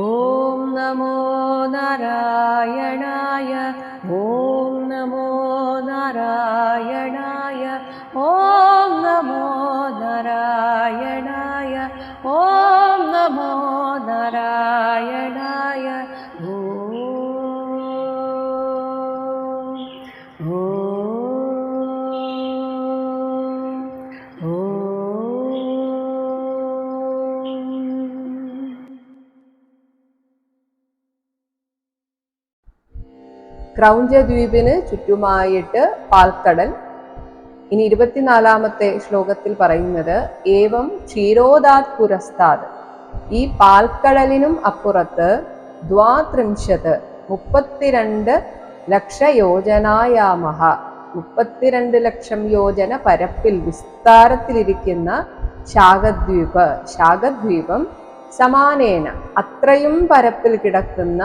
ॐ नमो नारायणाय ക്രൗഞ്ചദ്വീപിന് ചുറ്റുമായിട്ട് പാൽക്കടൽ. ഇനി ഇരുപത്തിനാലാമത്തെ ശ്ലോകത്തിൽ പറയുന്നത് ഏവം ക്ഷീരോദാത് പുരസ്താത് ഈ പാൽക്കടലിനും അപ്പുറത്ത് ദ്വാത്രിംശത് മുപ്പത്തിരണ്ട് ലക്ഷ യോജനായാമഹ മുപ്പത്തിരണ്ട് ലക്ഷം യോജന പരപ്പിൽ വിസ്താരത്തിലിരിക്കുന്ന ശാഖദ്വീപ് ശാഖദ്വീപം സമാനേന. അത്രയും പരപ്പിൽ കിടക്കുന്ന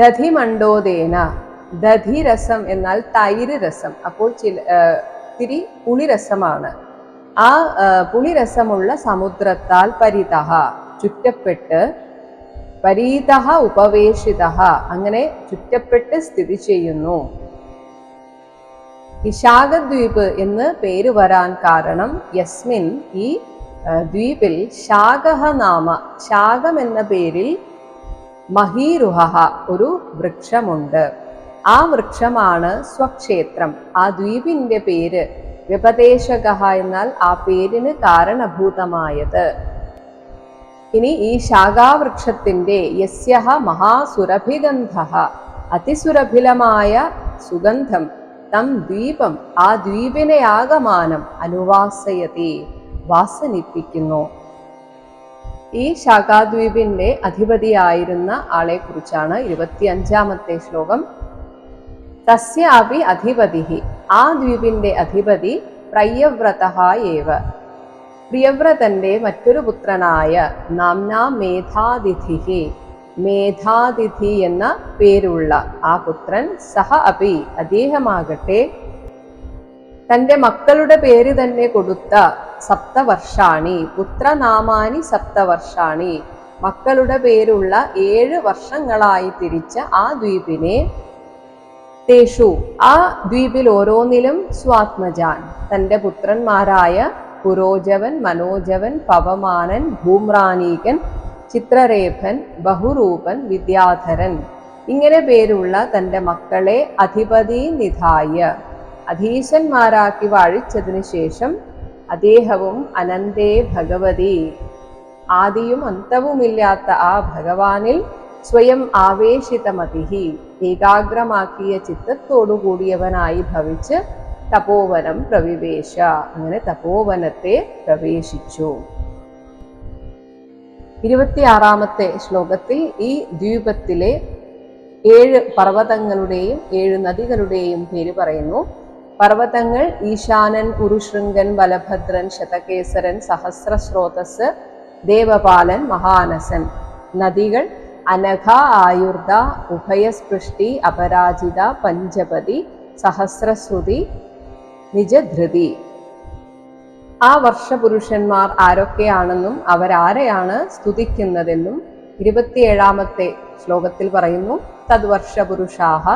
ദധിമണ്ഡോദേന. ദധിരസം എന്നാൽ തൈര് രസം അപ്പോൾ ചില ഇത്തിരി പുളിരസമാണ്. ആ പുളിരസമുള്ള സമുദ്രത്താൽ പരിതഹ ചുറ്റപ്പെട്ട് പരീതഹ ഉപവേശിത അങ്ങനെ ചുറ്റപ്പെട്ട് സ്ഥിതി ചെയ്യുന്നു. ഈ ശാഖദ്വീപ് എന്ന് പേര് വരാൻ കാരണം യസ്മിൻ ഈ ദ്വീപിൽ ശാഖഹ നാമ ശാഖം എന്ന പേരിൽ മഹീരുഹ ഒരു വൃക്ഷമുണ്ട്. ആ വൃക്ഷമാണ് സ്വക്ഷേത്രം. ആ ദ്വീപിന്റെ പേര് വ്യപദേശക എന്നാൽ ആ പേരിന് കാരണഭൂതമായത്. ഇനി ഈ ശാഖാവൃക്ഷത്തിന്റെ യസ്യഹ മഹാസുരഭിഗന്ധ അതിസുരഭിലമായ സുഗന്ധം തം ദ്വീപം ആ ദ്വീപിനെ ആകമാനം അനുവാസയതി വാസനിപ്പിക്കുന്നു. ഈ ശാഖാദ്വീപിന്റെ അധിപതിയായിരുന്ന ആളെ കുറിച്ചാണ് ഇരുപത്തിയഞ്ചാമത്തെ ശ്ലോകം തസ്യ അപി അധിപതി. ആ ദ്വീപിന്റെ അധിപതി പ്രയവ്രത ഏവ. പ്രിയവ്രതന്റെ മറ്റൊരു പുത്രനായ നാംന മേധാതിഥി മേധാതിഥി എന്ന പേരുള്ള ആ പുത്രൻ സഹ അപി അദ്ദേഹമാകട്ടെ തന്റെ മക്കളുടെ പേര് തന്നെ കൊടുത്ത സപ്തവർഷാണി പുത്രനാമാനി സപ്തവർഷാണി. മക്കളുടെ പേരുള്ള ഏഴ് വർഷങ്ങളായി തിരിച്ച ആ ദ്വീപിനെ തേഷു ആ ദ്വീപിൽ ഓരോന്നിലും സ്വാത്മജാൻ. തന്റെ പുത്രന്മാരായ പുരോജവൻ മനോജവൻ പവമാനൻ ഭൂമ്രാനീകൻ ചിത്രരേഖൻ ബഹുരൂപൻ വിദ്യാധരൻ. ഇങ്ങനെ പേരുള്ള തന്റെ മക്കളെ അധിപതി നിധായ. അധീശന്മാരാക്കി വാഴിച്ചതിനു ശേഷം അദ്ദേഹവും അനന്തേ ഭഗവതി. ആദിയും അന്തവുമില്ലാത്ത ആ ഭഗവാനിൽ സ്വയം ആവേശിതമതിഹി ഏകാഗ്രമാക്കിയ ചിത്തത്തോടു കൂടിയവനായി ഭവിച്ച് തപോവനം പ്രവിവേശ. അങ്ങനെ തപോവനത്തെ പ്രവേശിച്ചു. ഇരുപത്തിയാറാമത്തെ ശ്ലോകത്തിൽ ഈ ദ്വീപത്തിലെ ഏഴ് പർവതങ്ങളുടെയും ഏഴ് നദികളുടെയും പേര് പറയുന്നു. പർവതങ്ങൾ ഈശാനൻ ഉരുശൃംഗൻ ബലഭദ്രൻ ശതകേസരൻ സഹസ്രസ്രോതസ് ദേവപാലൻ മഹാനസൻ. നദികൾ അനഘ ആയുർദ ഉഭയസ്പൃഷ്ടി അപരാജിത പഞ്ചപതി സഹസ്രശ്രുതി നിജധൃതി. ആ വർഷപുരുഷന്മാർ ആരൊക്കെയാണെന്നും അവരാരെയാണ് സ്തുതിക്കുന്നതെന്നും ഇരുപത്തിയേഴാമത്തെ ശ്ലോകത്തിൽ പറയുന്നു. തദ്വർഷപുരുഷാഹ.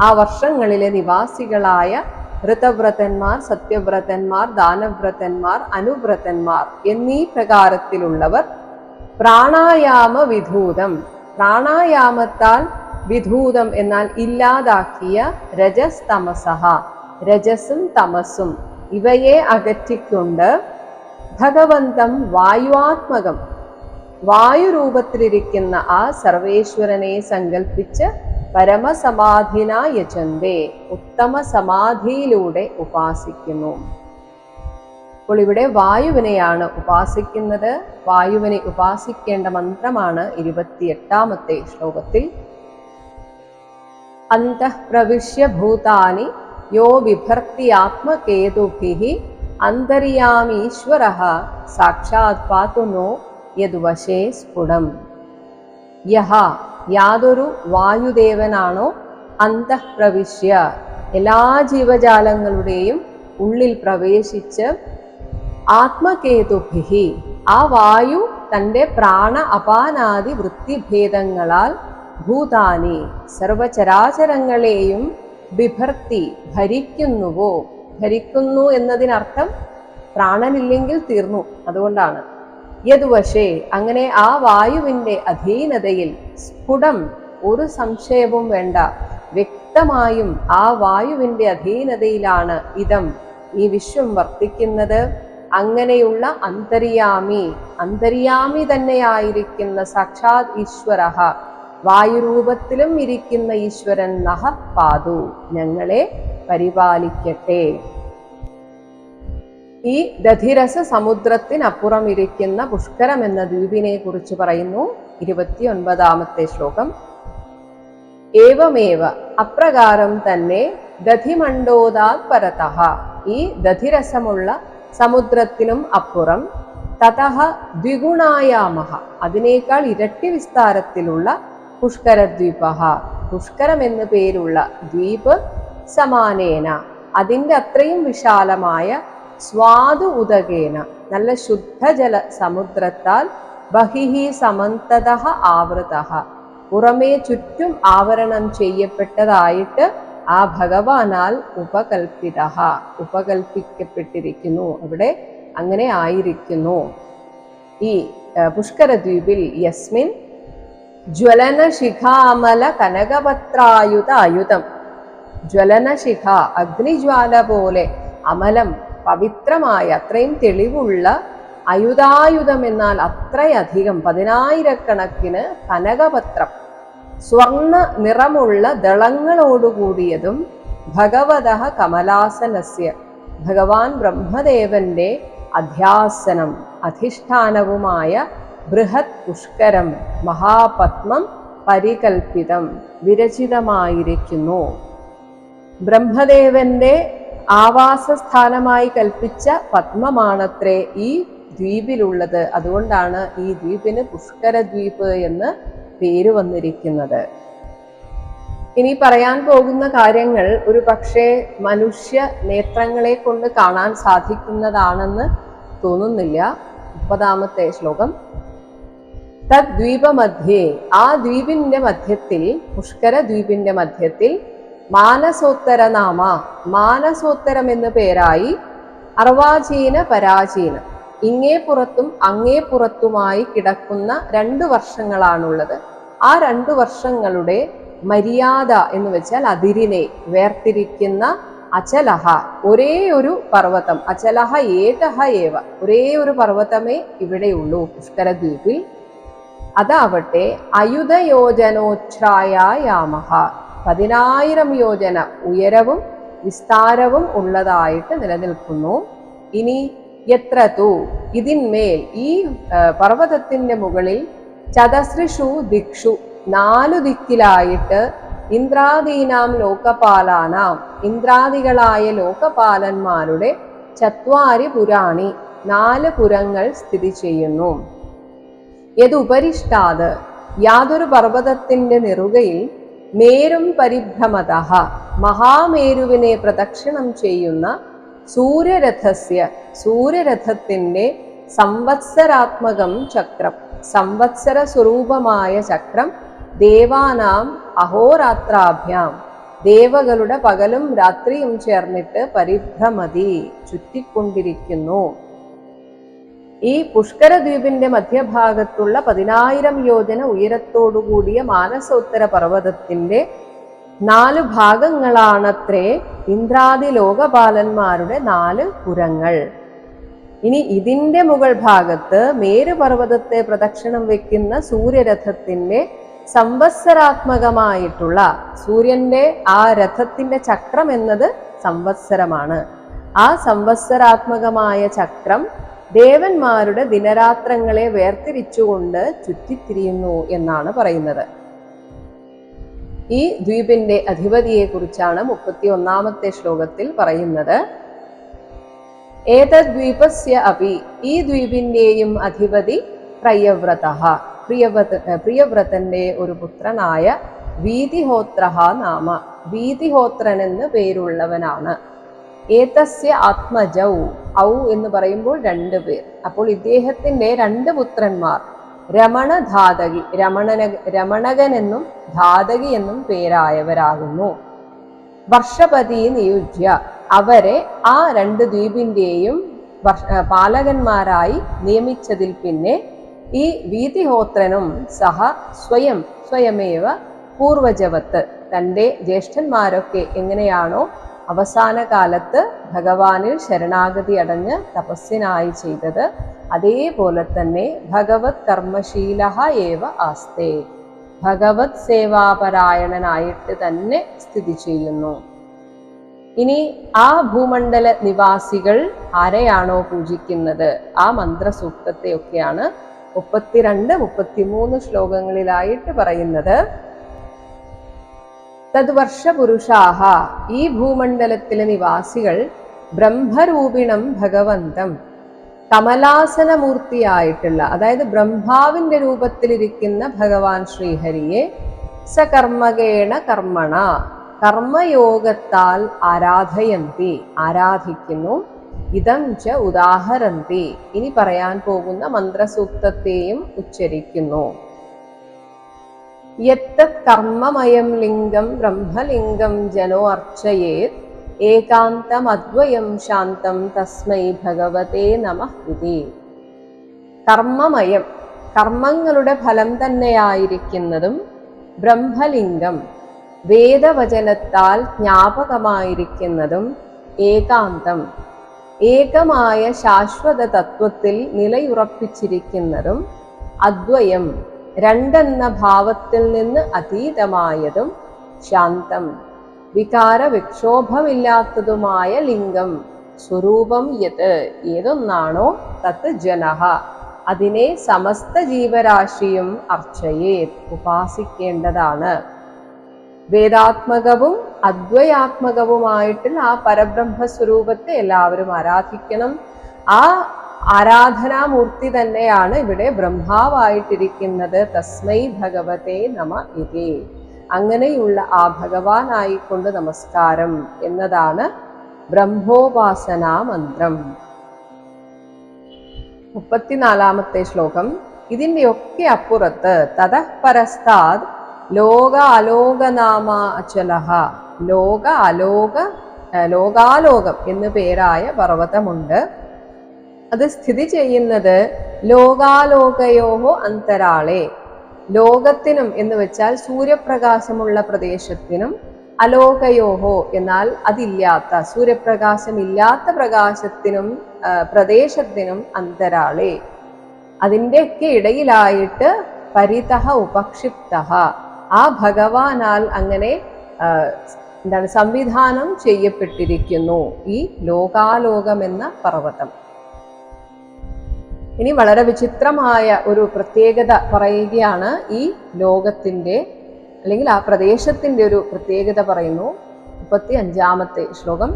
ആ വർഷങ്ങളിലെ നിവാസികളായ ഋതവ്രതന്മാർ സത്യവ്രതന്മാർ ദാനവ്രതന്മാർ അനുവ്രതന്മാർ എന്നീ പ്രകാരത്തിലുള്ളവർ പ്രാണായാമ വിധൂതം. പ്രാണായാമത്താൽ വിധൂതം എന്നാൽ ഇല്ലാതാക്കിയ രജസ് തമസഹ രജസും തമസും. ഇവയെ അകറ്റിക്കൊണ്ട് ഭഗവന്തം വായുവാത്മകം. വായുരൂപത്തിലിരിക്കുന്ന ആ സർവേശ്വരനെ സങ്കല്പിച്ച് പരമസമാധിനായ ചന്തേ ഉത്തമ സമാധിയിലൂടെ ഉപാസിക്കുന്നു. അപ്പോൾ ഇവിടെ വായുവിനെയാണ് ഉപാസിക്കുന്നത്. വായുവിനെ ഉപാസിക്കേണ്ട മന്ത്രമാണ് ഇരുപത്തിയെട്ടാമത്തെ ശ്ലോകത്തിൽ. അന്തഃപ്രവിശ്യ ഭൂതാനി യോ വിഭർത്തി ആത്മകേതുഭി അന്തര്യാമീശ്വര സാക്ഷാത് പാത്തുനോ യദ്വശേ സ്ഫുടം. യഹ യാതൊരു വായുദേവനാണോ അന്തഃപ്രവിശ്യ. എല്ലാ ജീവജാലങ്ങളുടെയും ഉള്ളിൽ പ്രവേശിച്ച് ആത്മകേതുഭിഹി ആ വായു തന്റെ പ്രാണ അപാനാദി വൃത്തിഭേദങ്ങളാൽ ഭൂതാനി സർവചരാചരങ്ങളെയും ബിഭർത്തി ഭരിക്കുന്നുവോ? ഭരിക്കുന്നു എന്നതിനർത്ഥം പ്രാണനില്ലെങ്കിൽ തീർന്നു. അതുകൊണ്ടാണ്. യതുവശേ അങ്ങനെ ആ വായുവിന്റെ അധീനതയിൽ സ്ഫുടം ഒരു സംശയവും വേണ്ട. വ്യക്തമായും ആ വായുവിന്റെ അധീനതയിലാണ് ഇതം ഈ വിശ്വം വർത്തിക്കുന്നത്. അങ്ങനെയുള്ള അന്തര്യാമി അന്തര്യാമി തന്നെയായിരിക്കുന്ന സാക്ഷാത് ഈശ്വര വായുരൂപത്തിലും ഇരിക്കുന്ന ഈശ്വരൻ നഹ പാതു ഞങ്ങളെ പരിപാലിക്കട്ടെ. ഈ ദധിരസ സമുദ്രത്തിനപ്പുറം ഇരിക്കുന്ന പുഷ്കരം എന്ന ദ്വീപിനെ കുറിച്ച് പറയുന്നു. ഇരുപത്തിയൊൻപതാമത്തെ ശ്ലോകം. ഏവമേവ അപ്രകാരം തന്നെ ദധിമണ്ഡോദാത് പരത ഈ ദധിരസമുള്ള സമുദ്രത്തിനും അപ്പുറം. തതഹ ദ്വിഗുണായാമഹ. അതിനേക്കാൾ ഇരട്ടി വിസ്താരത്തിലുള്ള പുഷ്കരദ്വീപ പുഷ്കരം എന്ന് പേരുള്ള ദ്വീപ് സമാനേന. അതിന്റെ അത്രയും വിശാലമായ സ്വാദു ഉദകേന. നല്ല ശുദ്ധജല സമുദ്രത്താൽ ബഹിഹി സമന്തത ആവൃത പുറമേ ചുറ്റും ആവരണം ചെയ്യപ്പെട്ടതായിട്ട് ആ ഭഗവാനാൽ ഉപകൽപ്പിത ഉപകൽപ്പിക്കപ്പെട്ടിരിക്കുന്നു. അവിടെ അങ്ങനെ ആയിരിക്കുന്നു. ഈ പുഷ്കരദ്വീപിൽ യസ്മിൻ ജ്വലനശിഖാമല കനകപത്രായുധ ആയുധം ജ്വലനശിഖ അഗ്നിജ്വാല പോലെ അമലം പവിത്രമായ അത്രയും തെളിവുള്ള അയുധായുധം എന്നാൽ അത്രയധികം പതിനായിരക്കണക്കിന് കനകപത്രം. സ്വർണ നിറമുള്ള ദളങ്ങളോടുകൂടിയതും ഭഗവത കമലാസനസ്യ ഭഗവാൻ ബ്രഹ്മദേവന്റെ അധ്യാസനം അധിഷ്ഠാനവുമായ ബൃഹത് പുഷ്കരം മഹാപത്മം പരികൽപ്പിതം വിരചിതമായിരിക്കുന്നു. ബ്രഹ്മദേവന്റെ ആവാസസ്ഥാനമായി കൽപ്പിച്ച പത്മമാണത്രേ ഈ ദ്വീപിലുള്ളത്. അതുകൊണ്ടാണ് ഈ ദ്വീപിന് പുഷ്കര ദ്വീപ് എന്ന് പേര് വന്നിരിക്കുന്നത്. ഇനി പറയാൻ പോകുന്ന കാര്യങ്ങൾ ഒരു പക്ഷേ മനുഷ്യ നേത്രങ്ങളെ കൊണ്ട് കാണാൻ സാധിക്കുന്നതാണെന്ന് തോന്നുന്നില്ല. മുപ്പതാമത്തെ ശ്ലോകം. തദ്വീപമധ്യേ ആ ദ്വീപിന്റെ മധ്യത്തിൽ പുഷ്കര ദ്വീപിന്റെ മധ്യത്തിൽ മാനസോത്തര നാമ മാനസോത്തരം എന്നു പേരായി അർവാചീന പരാചീന. ഇങ്ങേ പുറത്തും അങ്ങേ പുറത്തുമായി കിടക്കുന്ന രണ്ടു വർഷങ്ങളാണുള്ളത്. ആ രണ്ടു വർഷങ്ങളുടെ മര്യാദ എന്ന് വെച്ചാൽ അതിരിനെ വേർതിരിക്കുന്ന അചലഹ ഒരേ ഒരു പർവതം അചലഹ ഏകഹ ഏവ ഒരേ ഒരു പർവതമേ ഇവിടെയുള്ളൂ പുഷ്കരദ്വീപിൽ അതാവട്ടെ അയുധയോജനോച്ഛ്രായാമഹ പതിനായിരം യോജന ഉയരവും വിസ്താരവും ഉള്ളതായിട്ട് നിലനിൽക്കുന്നു. ഇനി എത്ര തൂ? ഇതിന്മേൽ ഈ പർവതത്തിന്റെ മുകളിൽ ചതസൃഷു ദിക്ഷു. നാലു ദിക്കിലായിട്ട് ഇന്ദ്രാദീനാം ലോകപാലാനാം. ഇന്ദ്രാദികളായ ലോകപാലന്മാരുടെ ചത്വാരി പുരാണി നാല് പുരങ്ങൾ സ്ഥിതി ചെയ്യുന്നു. യതുപരിഷ്ടാത് യാതൊരു പർവതത്തിന്റെ നെറുകയിൽ മേരും പരിഭ്രമത. മഹാമേരുവിനെ പ്രദക്ഷിണം ചെയ്യുന്ന സൂര്യരഥസ്യ സൂര്യരഥത്തിന്റെ സംവത്സരാത്മകം ചക്രം. സംവത്സര സ്വരൂപമായ ചക്രം ദേവാനാം അഹോരാത്രാഭ്യാം. ദേവകളുടെ പകലും രാത്രിയും ചേർന്നിട്ട് പരിഭ്രമതി ചുറ്റിക്കൊണ്ടിരിക്കുന്നു. ഈ പുഷ്കരദ്വീപിന്റെ മധ്യഭാഗത്തുള്ള പതിനായിരം യോജന ഉയരത്തോടുകൂടിയ മാനസോത്തര പർവതത്തിന്റെ നാല് ഭാഗങ്ങളാണത്രേ ഇന്ദ്രാദി ലോകപാലന്മാരുടെ നാല് പുരങ്ങൾ. ഇനി ഇതിന്റെ മുകൾ ഭാഗത്ത് മേരുപർവതത്തെ പ്രദക്ഷിണം വെക്കുന്ന സൂര്യരഥത്തിന്റെ സംവത്സരാത്മകമായിട്ടുള്ള സൂര്യന്റെ ആ രഥത്തിന്റെ ചക്രം എന്നത് സംവത്സരമാണ്. ആ സംവത്സരാത്മകമായ ചക്രം ദേവന്മാരുടെ ദിനരാത്രങ്ങളെ വേർതിരിച്ചുകൊണ്ട് ചുറ്റിത്തിരിയുന്നു എന്നാണ് പറയുന്നത്. ഈ ദ്വീപിന്റെ അധിപതിയെ കുറിച്ചാണ് മുപ്പത്തി ഒന്നാമത്തെ ശ്ലോകത്തിൽ പറയുന്നത്. ഏതദ്വീപസ്യ അപി? ഈ ദ്വീപിന്റെയും അധിപതി പ്രയവ്രത. പ്രിയവ്രത പ്രിയവ്രതന്റെ ഒരു പുത്രനായ വീതിഹോത്ര നാമ. വീതിഹോത്രൻ എന്ന് പേരുള്ളവനാണ്. ഏതസ്യ ആത്മജൗ ഔ എന്ന് പറയുമ്പോൾ രണ്ട് പേർ. അപ്പോൾ ഇദ്ദേഹത്തിന്റെ രണ്ട് പുത്രന്മാർ രമണ ധാതകി രമണന രമണകൻ എന്നും ധാതകി എന്നും പേരായവരാകുന്നു. വർഷപതി നിയുജ്യ. അവരെ ആ രണ്ട് ദ്വീപിന്റെയും വർഷ- പാലകന്മാരായി നിയമിച്ചതിൽ പിന്നെ ഈ വീതിഹോത്രനും സഹ സ്വയം സ്വയമേവ പൂർവജവത്ത് തന്റെ ജ്യേഷ്ഠന്മാരൊക്കെ എങ്ങനെയാണോ അവസാന കാലത്ത് ഭഗവാനിൽ ശരണാഗതി അടഞ്ഞ് തപസ്സിനായി ചെയ്തത് അതേപോലെ തന്നെ ഭഗവത് കർമ്മശീല ഏവ ആസ്തേ. ഭഗവത് സേവാപരായണനായിട്ട് തന്നെ സ്ഥിതി ചെയ്യുന്നു. ഇനി ആ ഭൂമണ്ഡല നിവാസികൾ ആരെയാണോ പൂജിക്കുന്നത്? ആ മന്ത്രസൂക്തത്തെയൊക്കെയാണ് മുപ്പത്തിരണ്ട് മുപ്പത്തിമൂന്ന് ശ്ലോകങ്ങളിലായിട്ട് പറയുന്നത്. തദ്വർഷ പുരുഷാഹ ഈ ഭൂമണ്ഡലത്തിലെ നിവാസികൾ ബ്രഹ്മരൂപിണം ഭഗവന്തം. കമലാസനമൂർത്തിയായിട്ടുള്ള അതായത് ബ്രഹ്മാവിന്റെ രൂപത്തിലിരിക്കുന്ന ഭഗവാൻ ശ്രീഹരിയെ സകർമ്മകേണ കർമ്മണ. കർമ്മയോഗത്താൽ ആരാധയന്തി ആരാധിക്കുന്നു. ഇതം ച ഉദാഹരന്തി. ഇനി പറയാൻ പോകുന്ന മന്ത്രസൂക്തത്തെയും ഉച്ചരിക്കുന്നു. യത്തത് കർമ്മമയം ലിംഗം ബ്രഹ്മലിംഗം ജനോ അർച്ചയേത് ഏകാന്തം അദ്വയം ശാന്തം തസ്മൈ ഭഗവതേ നമ ഇതി. കർമ്മമയം കർമ്മങ്ങളുടെ ഫലം തന്നെയായിരിക്കുന്നതും ബ്രഹ്മലിംഗം വേദവചനത്താൽ ജ്ഞാപകമായിരിക്കുന്നതും ഏകാന്തം. ഏകമായ ശാശ്വത തത്വത്തിൽ നിലയുറപ്പിച്ചിരിക്കുന്നതും അദ്വയം രണ്ടെന്ന ഭാവത്തിൽ നിന്ന് അതീതമായതും ശാന്തം. വികാര വിക്ഷോഭമില്ലാത്തതുമായ ലിംഗം സ്വരൂപം യത് ഏതൊന്നാണോ തത് ജനഹ. അതിനെ സമസ്ത ജീവരാശിയും അർച്ചയെ ഉപാസിക്കേണ്ടതാണ്. വേദാത്മകവും അദ്വയാത്മകവുമായിട്ടുള്ള ആ പരബ്രഹ്മ സ്വരൂപത്തെ എല്ലാവരും ആരാധിക്കണം. ആ ആരാധനാമൂർത്തി തന്നെയാണ് ഇവിടെ ബ്രഹ്മാവായിട്ടിരിക്കുന്നത്. തസ്മൈ ഭഗവതേ നമ ഇതി. അങ്ങനെയുള്ള ആ ഭഗവാനായിക്കൊണ്ട് നമസ്കാരം എന്നതാണ് ബ്രഹ്മോപാസനാ മന്ത്രം. മുപ്പത്തിനാലാമത്തെ ശ്ലോകം. ഇതിന്റെയൊക്കെ അപ്പുറത്ത് തതഃ പരസ്താത് ലോക അലോകനാമ അചലഹ ലോക അലോക ലോകാലോകം എന്നു പേരായ പർവതമുണ്ട്. അത് സ്ഥിതി ചെയ്യുന്നത് ലോകാലോകയോഹോ അന്തരാളെ. ലോകത്തിനും എന്ന് വെച്ചാൽ സൂര്യപ്രകാശമുള്ള പ്രദേശത്തിനും അലോകയോഹോ എന്നാൽ അതില്ലാത്ത സൂര്യപ്രകാശമില്ലാത്ത പ്രകാശത്തിനും പ്രദേശത്തിനും അന്തരാളെ. അതിന്റെയൊക്കെ ഇടയിലായിട്ട് പരിതഹ ഉപക്ഷിപ്ത ആ ഭഗവാനാൽ അങ്ങനെ എന്താണ് സംവിധാനം ചെയ്യപ്പെട്ടിരിക്കുന്നു ഈ ലോകാലോകം എന്ന പർവതം. ഇനി വളരെ വിചിത്രമായ ഒരു പ്രത്യേകത പറയുകയാണ് ഈ ലോകത്തിന്റെ അല്ലെങ്കിൽ ആ പ്രദേശത്തിന്റെ ഒരു പ്രത്യേകത പറയുന്നു. മുപ്പത്തി അഞ്ചാമത്തെ ശ്ലോകം.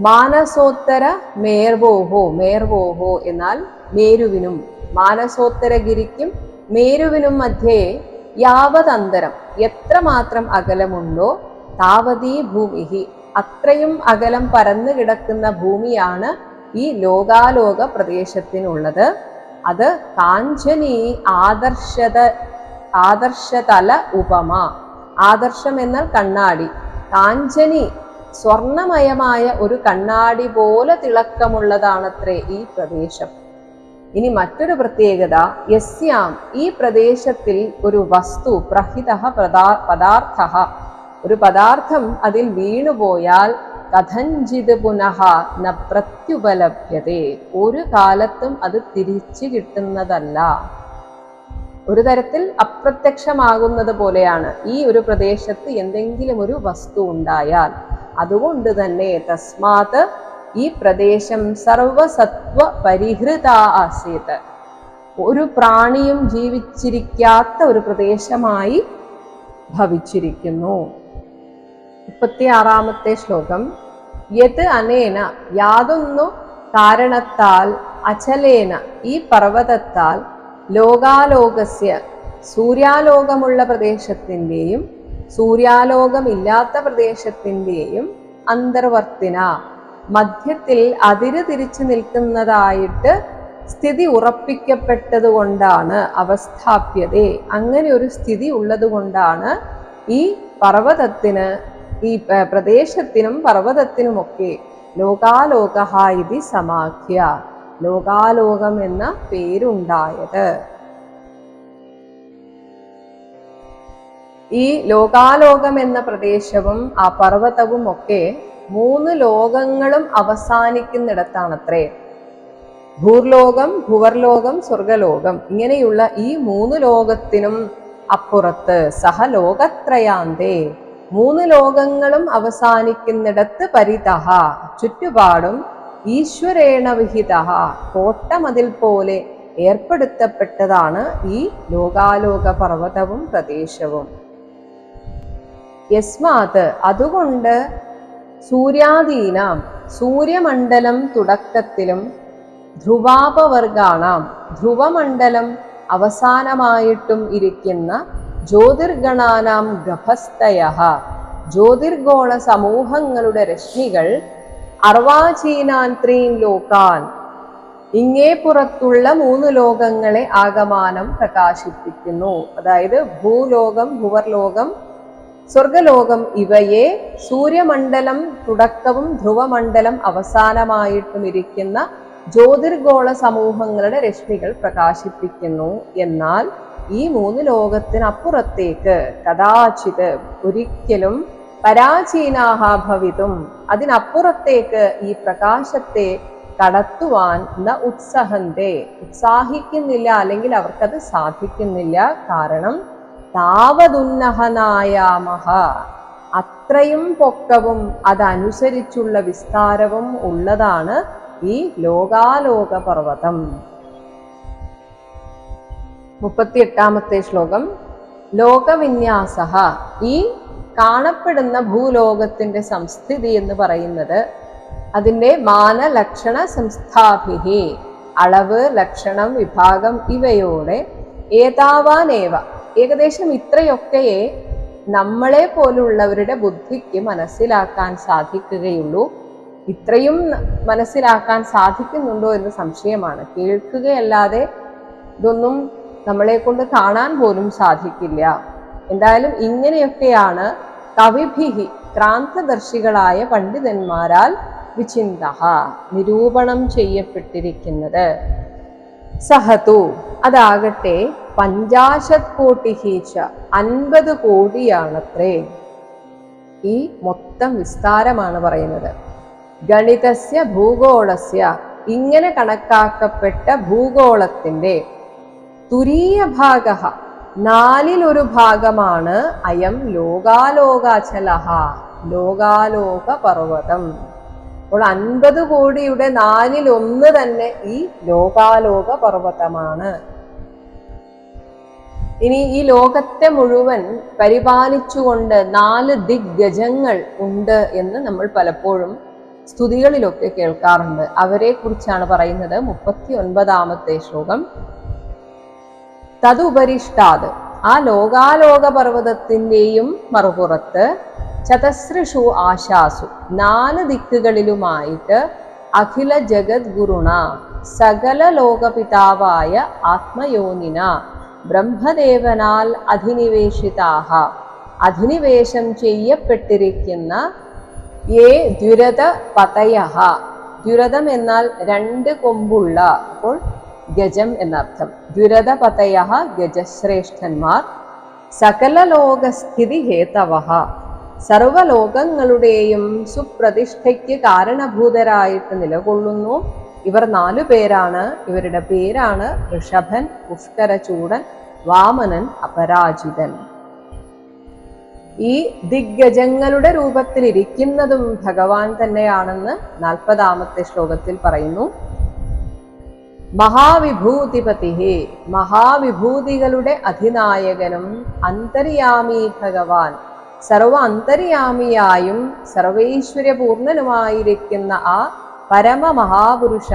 മാനസോത്തര മേർവോഹോ മേർവോഹോ എന്നാൽ മേരുവിനും മാനസോത്തരഗിരിക്കും മേരുവിനും മധ്യേ യാവതന്തരം. എത്രമാത്രം അകലമുണ്ടോ താവതീ ഭൂമിഹി. അത്രയും അകലം പരന്നു കിടക്കുന്ന ഭൂമിയാണ് ഈ ലോകാലോക പ്രദേശത്തിനുള്ളത്. അത് കാഞ്ചനി ആദർശത ആദർശതല ഉപമ. ആദർശം എന്നാൽ കണ്ണാടി. കാഞ്ചനി സ്വർണമയമായ ഒരു കണ്ണാടി പോലെ തിളക്കമുള്ളതാണത്രേ ഈ പ്രദേശം. ഇനി മറ്റൊരു പ്രത്യേകത യസ്യാം ഈ പ്രദേശത്തിൽ ഒരു വസ്തു പ്രഹിത പദാർത്ഥ. ഒരു പദാർത്ഥം അതിൽ വീണുപോയാൽ കഥഞ്ചിത് പുനഃ ന പ്രത്യുപലഭ്യതേ. ഒരു കാലത്തും അത് തിരിച്ചു കിട്ടുന്നതല്ല. ഒരു തരത്തിൽ അപ്രത്യക്ഷമാകുന്നത് പോലെയാണ് ഈ ഒരു പ്രദേശത്ത് എന്തെങ്കിലും ഒരു വസ്തു ഉണ്ടായാൽ. അതുകൊണ്ട് തന്നെ തസ്മാത് ഈ പ്രദേശം സർവസത്വ പരിഹൃത ആസീത്. ഒരു പ്രാണിയും ജീവിച്ചിരിക്കാത്ത ഒരു പ്രദേശമായി ഭവിച്ചിരിക്കുന്നു. മുപ്പത്തി ആറാമത്തെ ശ്ലോകം. യത് അനേന യാതൊന്നു കാരണത്താൽ അചലേന ഈ പർവതത്താൽ ലോകാലോകസ്യ സൂര്യാലോകമുള്ള പ്രദേശത്തിന്റെയും സൂര്യാലോകമില്ലാത്ത പ്രദേശത്തിന്റെയും അന്തർവർത്തിന. മധ്യത്തിൽ അതിര് തിരിച്ചു നിൽക്കുന്നതായിട്ട് സ്ഥിതി ഉറപ്പിക്കപ്പെട്ടതുകൊണ്ടാണ് കൊണ്ടാണ് അവസ്ഥാപ്യത. അങ്ങനെ ഒരു സ്ഥിതി ഉള്ളതുകൊണ്ടാണ് ഈ പർവതത്തിന് ഈ പ്രദേശത്തിനും പർവതത്തിനുമൊക്കെ ലോകാലോക ഇതി സമാഖ്യ ലോകാലോകം എന്ന പേരുണ്ടായത്. ഈ ലോകാലോകം എന്ന പ്രദേശവും ആ പർവതവും ഒക്കെ മൂന്ന് ലോകങ്ങളും അവസാനിക്കുന്നിടത്താണത്രേ. ഭൂർലോകം ഭുവർലോകം സ്വർഗലോകം ഇങ്ങനെയുള്ള ഈ മൂന്ന് ലോകത്തിനും അപ്പുറത്ത് സഹലോകത്രയാന്തേ. മൂന്ന് ലോകങ്ങളും അവസാനിക്കുന്നിടത്ത് പരിതഹ ചുറ്റുപാടും ഈശ്വരേണ വിഹിത കോട്ടമതിൽ പോലെ ഏർപ്പെടുത്തപ്പെട്ടതാണ് ഈ ലോകാലോക പർവതവും പ്രദേശവും. യസ്മാത് അതുകൊണ്ട് സൂര്യാദീനാം സൂര്യമണ്ഡലം തുടക്കത്തിലും ധ്രുവാപവർഗാണാം. ധ്രുവമണ്ഡലം അവസാനമായിട്ടും ഇരിക്കുന്ന ജ്യോതിർഗണാനാം ഗഭസ്തയ ജ്യോതിർഗോള സമൂഹങ്ങളുടെ രശ്മികൾ അർവാചീനാന്ത്രീൻ ലോകാൻ. ഇങ്ങേ പുറത്തുള്ള മൂന്ന് ലോകങ്ങളെ ആകമാനം പ്രകാശിപ്പിക്കുന്നു. അതായത് ഭൂലോകം ഭുവർലോകം സ്വർഗലോകം ഇവയെ സൂര്യമണ്ഡലം തുടക്കവും ധ്രുവമണ്ഡലം അവസാനമായിട്ടും ഇരിക്കുന്ന ജ്യോതിർഗോള സമൂഹങ്ങളുടെ രശ്മികൾ പ്രകാശിപ്പിക്കുന്നു. എന്നാൽ ഈ മൂന്ന് ലോകത്തിനപ്പുറത്തേക്ക് കഥാചിത് ഒരിക്കലും പരാചീനാഹ ഭവിതും അതിനപ്പുറത്തേക്ക് ഈ പ്രകാശത്തെ കടത്തുവാൻ ന ഉത്സഹന്തേ. ഉത്സാഹിക്കുന്നില്ല അല്ലെങ്കിൽ അവർക്കത് സാധിക്കുന്നില്ല. കാരണം താവതുന്നഹനായാമഹ. അത്രയും പൊക്കവും അതനുസരിച്ചുള്ള വിസ്താരവും ഉള്ളതാണ് ഈ ലോകാലോക പർവതം മുപ്പത്തിയെട്ടാമത്തെ ശ്ലോകം. ലോകവിന്യാസ ഈ കാണപ്പെടുന്ന ഭൂലോകത്തിന്റെ സംസ്ഥിതി എന്ന് പറയുന്നത് അതിന്റെ മാനലക്ഷണ സംസ്ഥാഭിഹി അളവ് ലക്ഷണം വിഭാഗം ഇവയോടെ ഏതാവാനേവ. ഏകദേശം ഇത്രയൊക്കെയേ നമ്മളെ പോലുള്ളവരുടെ ബുദ്ധിക്ക് മനസ്സിലാക്കാൻ സാധിക്കുകയുള്ളൂ. ഇത്രയും മനസ്സിലാക്കാൻ സാധിക്കുന്നുണ്ടോ എന്ന് സംശയമാണ്. കേൾക്കുകയല്ലാതെ ഇതൊന്നും നമ്മളെ കൊണ്ട് കാണാൻ പോലും സാധിക്കില്ല. എന്തായാലും ഇങ്ങനെയൊക്കെയാണ് കവിഭിഹി ക്രാന്തദർശികളായ പണ്ഡിതന്മാരാൽ വിചിന്ത നിരൂപണം ചെയ്യപ്പെട്ടിരിക്കുന്നത്. സഹതു അതാകട്ടെ പഞ്ചാശത് കോട്ടി ഹീച്ച അൻപത് കോടിയാണത്രേ. ഈ മൊത്തം വിസ്താരമാണ് പറയുന്നത്. ഗണിതസ്യ ഭൂഗോളസ്യ ഇങ്ങനെ കണക്കാക്കപ്പെട്ട ഭൂഗോളത്തിന്റെ തുരീയ ഭാഗ നാലിലൊരു ഭാഗമാണ് അയം ലോകാലോകാചലഹ ലോകാലോക പർവതം അപ്പോൾ അൻപത് കോടിയുടെ നാലിൽ ഒന്ന് തന്നെ ഈ ലോകാലോക പർവതമാണ് ഇനി ഈ ലോകത്തെ മുഴുവൻ പരിപാലിച്ചുകൊണ്ട് നാല് ദിഗ്ഗജങ്ങൾ ഉണ്ട് എന്ന് നമ്മൾ പലപ്പോഴും സ്തുതികളിലൊക്കെ കേൾക്കാറുണ്ട്. അവരെ കുറിച്ചാണ് പറയുന്നത് മുപ്പത്തി ഒൻപതാമത്തെ ശ്ലോകം. തതുപരിഷ്ടാത് ആ ലോകാലോക പർവതത്തിന്റെയും മറുപുറത്ത് ചതസ്രഷു ആശാസു നാല് ദിക്കുകളിലുമായിട്ട് അഖില ജഗദ്ഗുരുണ സകല ലോകപിതാവായ ആത്മയോനിന ബ്രഹ്മദേവനാൽ അധിനിവേശിതാഹ. അധിനിവേശം ചെയ്യപ്പെട്ടിരിക്കുന്ന ഏ ദുരത പതയ ദുരതം എന്നാൽ രണ്ട് കൊമ്പുള്ള അപ്പോൾ ഗജം എന്നർത്ഥം. ദുരത പതയ ഗജശ്രേഷ്ഠന്മാർ. സകല ലോകസ്ഥിതി ഹേതവ സർവലോകങ്ങളുടെയും സുപ്രതിഷ്ഠയ്ക്ക് കാരണഭൂതരായിട്ട് നിലകൊള്ളുന്നു. ഇവർ നാലു പേരാണ്. ഇവരുടെ പേരാണ് ഋഷഭൻ പുഷ്കരചൂടൻ വാമനൻ അപരാജിതൻ. ഈ ദിഗ്ഗജങ്ങളുടെ രൂപത്തിലിരിക്കുന്നതും ഭഗവാൻ തന്നെയാണെന്ന് നാൽപ്പതാമത്തെ ശ്ലോകത്തിൽ പറയുന്നു. മഹാവിഭൂതിപതി മഹാവിഭൂതികളുടെ അധിനായകനും അന്തര്യാമി ഭഗവാൻ. സർവ അന്തര്യാമിയായും സർവൈശ്വര്യപൂർണനുമായിരിക്കുന്ന ആ പരമമഹാപുരുഷ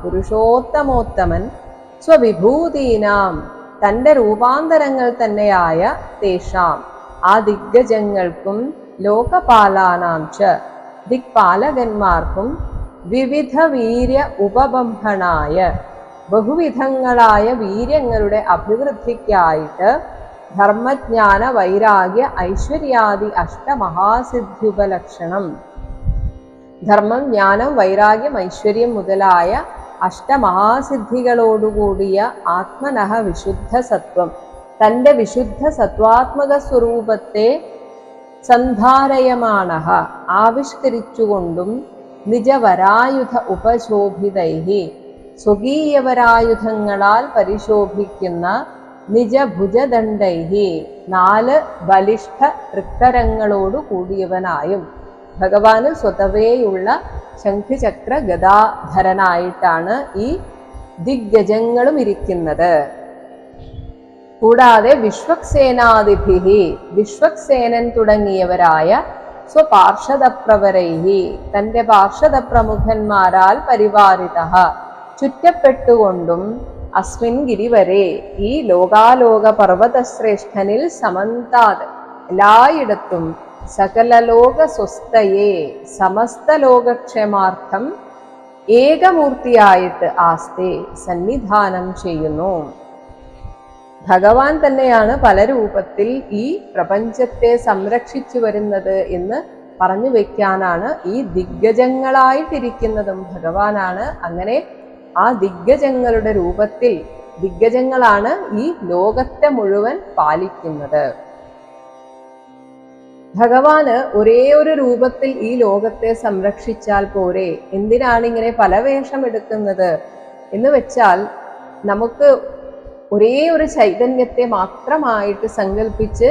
പുരുഷോത്തമോത്തമൻ സ്വവിഭൂതീനാം തന്റെ രൂപാന്തരങ്ങൾ തന്നെയായ തേഷാം ആ ദിഗ്ഗജങ്ങൾക്കും ലോകപാലാനാം ച ദിക്പാലകന്മാർക്കും വിവിധ വീര്യ ഉപബംഹണായ ബഹുവിധങ്ങളായ വീര്യങ്ങളുടെ അഭിവൃദ്ധിക്കായിട്ട് ധർമ്മജ്ഞാന വൈരാഗ്യ ഐശ്വര്യാദി അഷ്ടമഹാസിദ്ധ്യുപലക്ഷണം. ധർമ്മം ജ്ഞാനം വൈരാഗ്യം ഐശ്വര്യം മുതലായ അഷ്ടമഹാസിദ്ധികളോടുകൂടിയ ആത്മനഹ വിശുദ്ധ സത്വം. തന്റെ വിശുദ്ധ സത്വാത്മക സ്വരൂപത്തെ സന്ധാരയമാണ ആവിഷ്കരിച്ചുകൊണ്ടും നിജവരായുധ ഉപശോഭിതൈഹി. സ്വകീയവരായുധങ്ങളാൽ പരിശോഭിക്കുന്ന നിജഭുജദണ്ഡൈഹി. നാല് ബലിഷ്ഠ തൃക്കരങ്ങളോടു കൂടിയവനായും ഭഗവാന് സ്വതവേയുള്ള ശംഖുചക്ര ഗതാധരനായിട്ടാണ് ഈ ദിഗ്ഗജങ്ങളും ഇരിക്കുന്നത്. കൂടാതെ വിശ്വക്സേനാദിഭിഹി വിശ്വക്സേനൻ തുടങ്ങിയവരായ സ്വപാർഷദപ്രവരൈഹി പാർഷദ പ്രമുഖന്മാരാൽ പരിവാരിത ചുറ്റപ്പെട്ടുകൊണ്ടും അസ്മിൻ ഗിരിവരെ ഈ ലോകാലോക പർവതശ്രേഷ്ഠനിൽ സമന്താത് എല്ലായിടത്തും സകല ലോക സ്വസ്ഥയെ സമസ്ത ലോകക്ഷേമാർത്ഥം ഏകമൂർത്തിയായിട്ട് ആസ്തെ സന്നിധാനം ചെയ്യുന്നു. ഭഗവാൻ തന്നെയാണ് പല രൂപത്തിൽ ഈ പ്രപഞ്ചത്തെ സംരക്ഷിച്ചു വരുന്നത് എന്ന് പറഞ്ഞു വയ്ക്കാനാണ് ഈ ദിഗ്ഗജങ്ങളായിട്ടിരിക്കുന്നതും ഭഗവാനാണ്. അങ്ങനെ ആ ദിഗ്ഗജങ്ങളുടെ രൂപത്തിൽ ദിഗ്ഗജങ്ങളാണ് ഈ ലോകത്തെ മുഴുവൻ പാലിക്കുന്നത്. ഭഗവാന് ഒരേ ഒരു രൂപത്തിൽ ഈ ലോകത്തെ സംരക്ഷിച്ചാൽ പോരെ? എന്തിനാണ് ഇങ്ങനെ പല വേഷം എടുക്കുന്നത്? എന്ന് വെച്ചാൽ നമുക്ക് ഒരേ ഒരു ചൈതന്യത്തെ മാത്രമായിട്ട് സങ്കല്പിച്ച്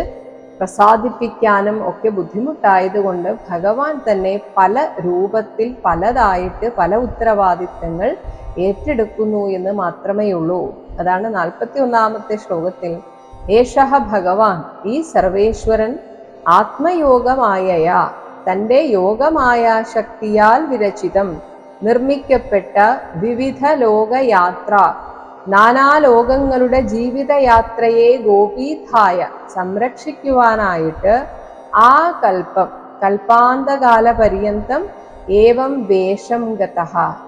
പ്രസാദിപ്പിക്കാനും ഒക്കെ ബുദ്ധിമുട്ടായതുകൊണ്ട് ഭഗവാൻ തന്നെ പല രൂപത്തിൽ പലതായിട്ട് പല ഉത്തരവാദിത്തങ്ങൾ ഏറ്റെടുക്കുന്നു എന്ന് മാത്രമേ ഉള്ളൂ. അതാണ് നാൽപ്പത്തി ഒന്നാമത്തെ ശ്ലോകത്തിൽ ഏഷഹ ഭഗവാൻ ഈ സർവേശ്വരൻ ആത്മയോഗമായ തന്റെ യോഗമായ ശക്തിയാൽ വിരചിതം നിർമ്മിക്കപ്പെട്ട വിവിധ ലോകയാത്ര. നാനാലോകങ്ങളുടെ ജീവിതയാത്രയെ ഗോപീഥായ സംരക്ഷിക്കുവാനായിട്ട് ആ കൽപ്പം കൽപ്പാന്തകാല പര്യന്തം ഏവം വേഷം ഗത.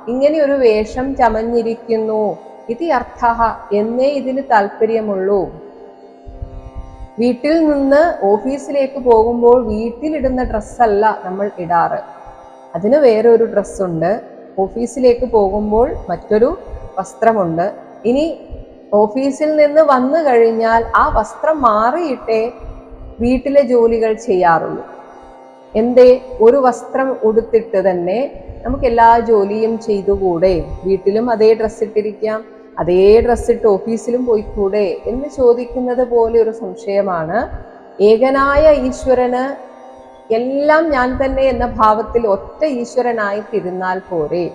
ഇങ്ങനെ ഒരു വേഷം ചമഞ്ഞിരിക്കുന്നു. ഇത് അർത്ഥ. എന്നേ ഇതിന് താല്പര്യമുള്ളൂ വീട്ടിൽ നിന്ന് ഓഫീസിലേക്ക് പോകുമ്പോൾ വീട്ടിലിടുന്ന ഡ്രസ്സല്ല നമ്മൾ ഇടാറ്. അതിന് വേറെ ഒരു ഡ്രസ്സുണ്ട്. ഓഫീസിലേക്ക് പോകുമ്പോൾ മറ്റൊരു വസ്ത്രമുണ്ട്. ഇനി ഓഫീസിൽ നിന്ന് വന്നു കഴിഞ്ഞാൽ ആ വസ്ത്രം മാറിയിട്ടേ വീട്ടിലെ ജോലികൾ ചെയ്യാറുള്ളൂ. എന്തേ? ഒരു വസ്ത്രം ഉടുത്തിട്ട് തന്നെ നമുക്ക് എല്ലാ ജോലിയും ചെയ്തുകൂടെ? വീട്ടിലും അതേ ഡ്രസ്സ് ഇട്ടിരിക്കാം. അതേ ഡ്രസ്സ് ഇട്ട് ഓഫീസിലും പോയിക്കൂടെ എന്ന് ചോദിക്കുന്നത് പോലെ ഒരു സംശയമാണ്. ഏകനായ ഈശ്വരന് എല്ലാം ഞാൻ തന്നെ എന്ന ഭാവത്തിൽ ഒറ്റ ഈശ്വരനായി തിരുന്നാൽ പോരെ.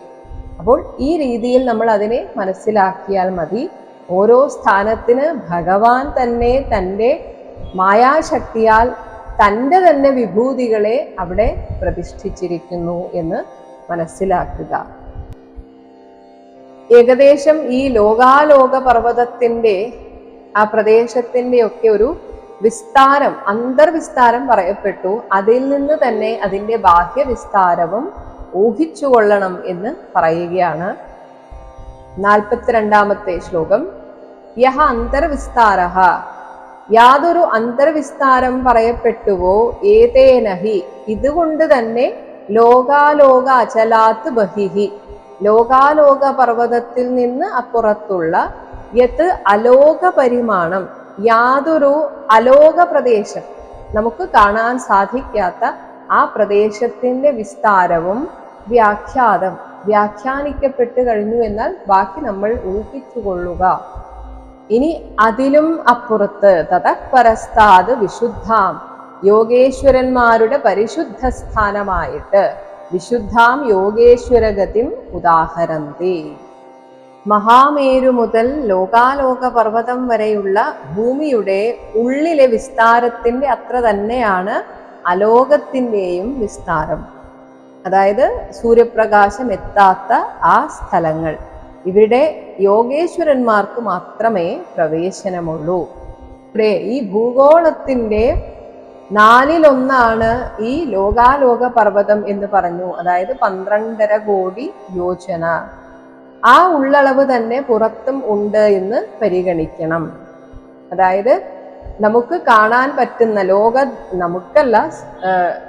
അപ്പോൾ ഈ രീതിയിൽ നമ്മൾ അതിനെ മനസ്സിലാക്കിയാൽ മതി. ഓരോ സ്ഥാനത്തിന് ഭഗവാൻ തന്നെ തന്റെ മായാശക്തിയാൽ തന്റെ തന്നെ വിഭൂതികളെ അവിടെ പ്രതിഷ്ഠിച്ചിരിക്കുന്നു എന്ന് മനസ്സിലാക്കുക. ഏകദേശം ഈ ലോകാലോക പർവതത്തിന്റെ ആ പ്രദേശത്തിന്റെ ഒക്കെ ഒരു വിസ്താരം അന്തർവിസ്താരം പറയപ്പെട്ടു. അതിൽ നിന്ന് തന്നെ അതിന്റെ അതിന്റെ ബാഹ്യവിസ്താരവും ഊഹിച്ചുകൊള്ളണം എന്ന് പറയുകയാണ്. നാൽപ്പത്തിരണ്ടാമത്തെ ശ്ലോകം. യഹ അന്തർവിസ്താര യാതൊരു അന്തർവിസ്താരം പറയപ്പെട്ടുവോ? ഏതേനഹി. ഇതുകൊണ്ട് തന്നെ ലോകാലോക അചലാത്ത് ബഹിഹി. ലോകാലോക പർവതത്തിൽ നിന്ന് അപ്പുറത്തുള്ള യത്ത് അലോക പരിമാണം യാതൊരു അലോക പ്രദേശം നമുക്ക് കാണാൻ സാധിക്കാത്ത ആ പ്രദേശത്തിന്റെ വിസ്താരവും വ്യാഖ്യാതം വ്യാഖ്യാനിക്കപ്പെട്ട് കഴിഞ്ഞു എന്നാൽ ബാക്കി നമ്മൾ ഊഹിച്ചുകൊള്ളുക. ഇനി അതിലും അപ്പുറത്ത് തതപരസ്താത് വിശുദ്ധാം യോഗേശ്വരന്മാരുടെ പരിശുദ്ധ സ്ഥാനമായിട്ട് വിശുദ്ധാം യോഗേശ്വരഗതിം ഉദാഹരന്തി. മഹാമേരു മുതൽ ലോകാലോക പർവതം വരെയുള്ള ഭൂമിയുടെ ഉള്ളിലെ വിസ്താരത്തിന്റെ അത്ര തന്നെയാണ് അലോകത്തിന്റെയും വിസ്താരം. അതായത് സൂര്യപ്രകാശം എത്താത്ത ആ സ്ഥലങ്ങൾ. ഇവിടെ യോഗേശ്വരന്മാർക്ക് മാത്രമേ പ്രവേശനമുള്ളൂ. ഇവിടെ ഈ ഭൂഗോളത്തിന്റെ നാലിലൊന്നാണ് ഈ ലോകാലോക പർവതം എന്ന് പറഞ്ഞു. അതായത് പന്ത്രണ്ടര കോടി യോജന. ആ ഉള്ളളവ് തന്നെ പുറത്തും ഉണ്ട് എന്ന് പരിഗണിക്കണം. അതായത് നമുക്ക് കാണാൻ പറ്റുന്ന ലോക നമുക്കല്ല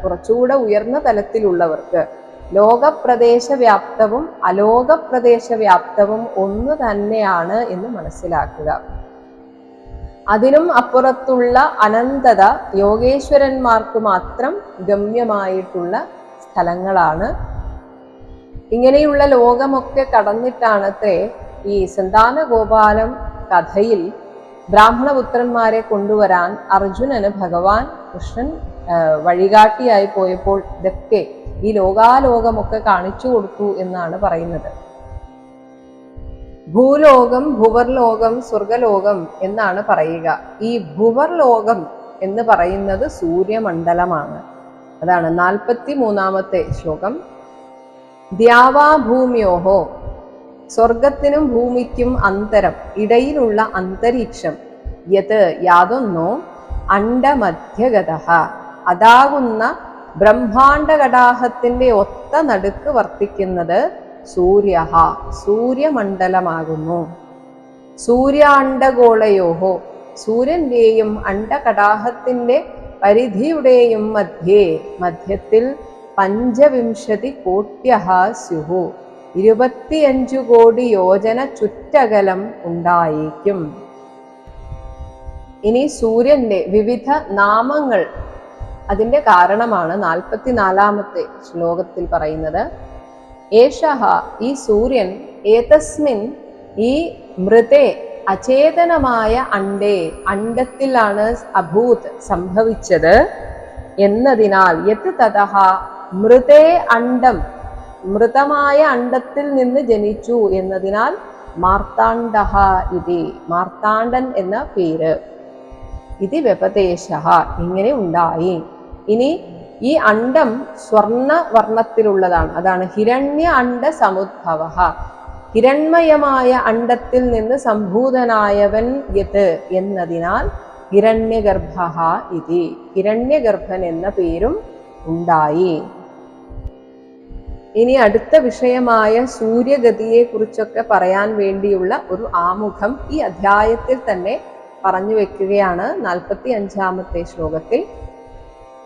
കുറച്ചുകൂടെ ഉയർന്ന തലത്തിലുള്ളവർക്ക് ലോകപ്രദേശ വ്യാപ്തവും അലോകപ്രദേശ വ്യാപ്തവും ഒന്ന് തന്നെയാണ് എന്ന് മനസ്സിലാക്കുക. അതിനും അപ്പുറത്തുള്ള അനന്തത യോഗേശ്വരന്മാർക്ക് മാത്രം ഗമ്യമായിട്ടുള്ള സ്ഥലങ്ങളാണ്. ഇങ്ങനെയുള്ള ലോകമൊക്കെ കടന്നിട്ടാണത്രേ ഈ സന്താന ഗോപാലം കഥയിൽ ബ്രാഹ്മണപുത്രന്മാരെ കൊണ്ടുവരാൻ അർജുനന് ഭഗവാൻ കൃഷ്ണൻ വഴികാട്ടിയായി പോയപ്പോൾ ഇതൊക്കെ ഈ ലോകാലോകമൊക്കെ കാണിച്ചു കൊടുത്തു എന്നാണ് പറയുന്നത്. ഭൂലോകം ഭുവർലോകം സ്വർഗലോകം എന്നാണ് പറയുക. ഈ ഭുവർലോകം എന്ന് പറയുന്നത് സൂര്യമണ്ഡലമാണ്. അതാണ് നാൽപ്പത്തി മൂന്നാമത്തെ ശ്ലോകം. ദ്യാവാഭൂമിയോഹോ സ്വർഗത്തിനും ഭൂമിക്കും അന്തരം ഇടയിലുള്ള അന്തരീക്ഷം യത് യാതൊന്നോ അണ്ടമധ്യഗത അതാകുന്ന ബ്രഹ്മാണ്ടകടാഹത്തിന്റെ ഒത്ത നടുക്ക് വർത്തിക്കുന്നത് സൂര്യ സൂര്യമണ്ഡലമാകുന്നു. സൂര്യാണ്ടഗോളയോഹോ സൂര്യന്റെയും അണ്ടകടാഹത്തിന്റെ പരിധിയുടെയും മധ്യേ മധ്യത്തിൽ പഞ്ചവിംശതി കോട്യഹ സ്യുഹു. ഇരുപത്തിയഞ്ചു കോടി യോജന ചുറ്റകലം ഉണ്ടായേക്കും. ഇനി സൂര്യന്റെ വിവിധ നാമങ്ങൾ അതിന്റെ കാരണമാണ് നാൽപ്പത്തിനാലാമത്തെ ശ്ലോകത്തിൽ പറയുന്നത്. ഏഷഹ ഈ സൂര്യൻ ഏതസ്മിൻ ഈ മൃതേ അചേതനമായ അണ്ടേ അണ്ടത്തിലാണ് അഭൂത് സംഭവിച്ചത് എന്നതിനാൽ യത് തതഹ മൃതേ അണ്ടം മൃതമായ അണ്ടത്തിൽ നിന്ന് ജനിച്ചു എന്നതിനാൽ മാർത്താണ്ഡഹ ഇതി മാർത്താണ്ഡൻ എന്ന പേര്. ഇത് വ്യപദേശ ഇങ്ങനെ ഉണ്ടായി. ഇനി ഈ അണ്ടം സ്വർണ വർണത്തിലുള്ളതാണ് അതാണ് ഹിരണ്യ അണ്ട സമുദ്ഭവ ഹിരൺമയമായ അണ്ടത്തിൽ നിന്ന് സംഭൂതനായവൻ യത് എന്നതിനാൽ ഹിരണ്യഗർഭ ഇതി. ഹിരണ്യഗർഭൻ എന്ന പേരും ഉണ്ടായി. ഇനി അടുത്ത വിഷയമായ സൂര്യഗതിയെ കുറിച്ചൊക്കെ പറയാൻ വേണ്ടിയുള്ള ഒരു ആമുഖം ഈ അധ്യായത്തിൽ തന്നെ പറഞ്ഞു വെക്കുകയാണ്. നാൽപ്പത്തി അഞ്ചാമത്തെ ശ്ലോകത്തിൽ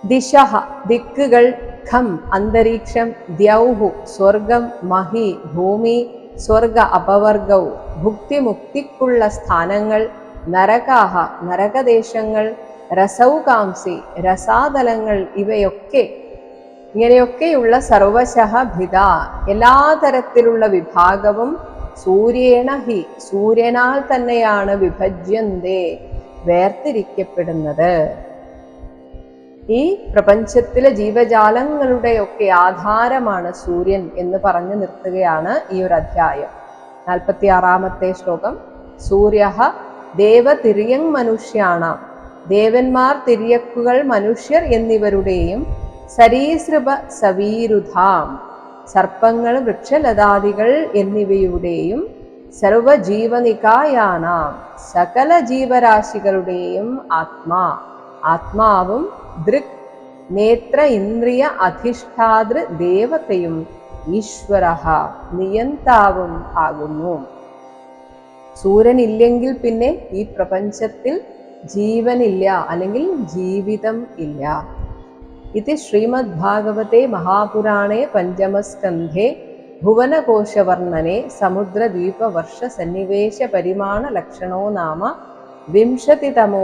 ദിശഹ ദിക്കുകൾ ഖം അന്തരീക്ഷം ദ്യൗഹു സ്വർഗം മഹി ഭൂമി സ്വർഗ അപവർഗവും ഭുക്തിമുക്തിക്കുള്ള സ്ഥാനങ്ങൾ നരകാഹ നരകദേശങ്ങൾ രസൗകാംസി രസാതലങ്ങൾ ഇവയൊക്കെ ഇങ്ങനെയൊക്കെയുള്ള സർവശഹ ഭിത എല്ലാ തരത്തിലുള്ള വിഭാഗവും സൂര്യേണ ഹി സൂര്യനാൽ തന്നെയാണ് വിഭജ്യന്തേ വേർതിരിക്കപ്പെടുന്നത്. ഈ പ്രപഞ്ചത്തിലെ ജീവജാലങ്ങളുടെയൊക്കെ ആധാരമാണ് സൂര്യൻ എന്ന് പറഞ്ഞു നിർത്തുകയാണ് ഈ ഒരു അധ്യായം. നാൽപ്പത്തി ആറാമത്തെ ശ്ലോകം സൂര്യ ദേവതിര്യങ് മനുഷ്യാണ. ദേവന്മാർ തിര്യക്കുകൾ മനുഷ്യർ എന്നിവരുടെയും സരീസൃപ സവീരുധാം. സർപ്പങ്ങൾ വൃക്ഷലതാദികൾ എന്നിവയുടെയും സർവജീവനികായാനാം സകല ജീവരാശികളുടെയും ആത്മാ. ആത്മാവും ദൃക് നേത്ര ഇന്ദ്രിയ അധിഷ്ഠാതൃ ദേവതയും ഈശ്വര നിയന്താവും ആകുന്നു. സൂര്യൻ ഇല്ലെങ്കിൽ പിന്നെ ഈ പ്രപഞ്ചത്തിൽ ജീവനില്ല അല്ലെങ്കിൽ ജീവിതം ഇല്ല. ഇത് ശ്രീമദ് ഭാഗവത്തെ മഹാപുരാണേ പഞ്ചമസ്കന്ധേ ഭുവനകോശവർണനെ സമുദ്രദ്വീപവർഷ സന്നിവേശ പരിമാണ ലക്ഷണോ നാമ വിംശതിതമോ